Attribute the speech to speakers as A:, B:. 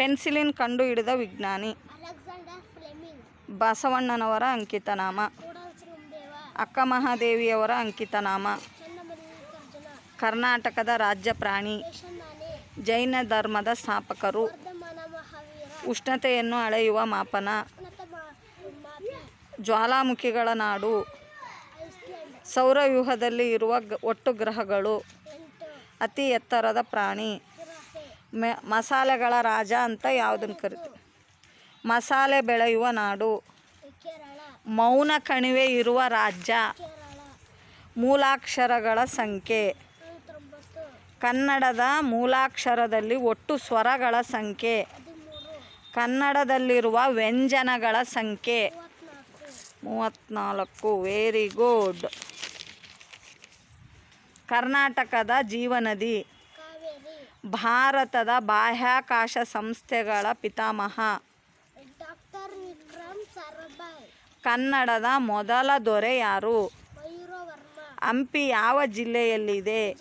A: Penicillin ಕಂಡುಹಿಡಿದ ವಿಜ್ಞಾನಿ.
B: Alexander Fleming.
A: ಬಸವಣ್ಣನವರ ಅಂಕಿತನಾಮ.
B: ಅಕ್ಕಮಹಾದೇವಿಯವರ
A: ಅಕ್ಕ ಮಹಾದೇವಿಯವರ ಅಂಕಿತನಾಮ. ಕರ್ನಾಟಕದ ರಾಜ್ಯ ಪ್ರಾಣಿ. ಜೈನ ಧರ್ಮದ ಸ್ಥಾಪಕರು. ಉಷ್ಣತೆಯನ್ನು ಅಳೆಯುವ ಮಾಪನ. ಜ್ವಾಲಾಮುಖಿಗಳ ನಾಡು. ಸೌರವ್ಯೂಹದಲ್ಲಿ ಇರುವ ಒಟ್ಟು ಗ್ರಹಗಳು. ಅತಿ ಎತ್ತರದ ಪ್ರಾಣಿ. ಮಸಾಲೆಗಳ ರಾಜ ಅಂತ ಯಾವುದನ್ನು ಕರಿತೀವಿ? ಮಸಾಲೆ ಬೆಳೆಯುವ ನಾಡು. ಮೌನ ಕಣಿವೆ ಇರುವ ರಾಜ್ಯ. ಮೂಲಾಕ್ಷರಗಳ ಸಂಖ್ಯೆ. ಕನ್ನಡದ ಮೂಲಾಕ್ಷರದಲ್ಲಿ ಒಟ್ಟು ಸ್ವರಗಳ ಸಂಖ್ಯೆ. ಕನ್ನಡದಲ್ಲಿರುವ ವ್ಯಂಜನಗಳ ಸಂಖ್ಯೆ. ಮೂವತ್ತ್ನಾಲ್ಕು ವೆರಿ ಗುಡ್. ಕರ್ನಾಟಕದ ಜೀವನದಿ. ಭಾರತದ ಬಾಹ್ಯಾಕಾಶ ಸಂಸ್ಥೆಗಳ ಪಿತಾಮಹ. ಕನ್ನಡದ ಮೊದಲ ದೊರೆ ಯಾರು? ಹಂಪಿ ಯಾವ ಜಿಲ್ಲೆಯಲ್ಲಿದೆ?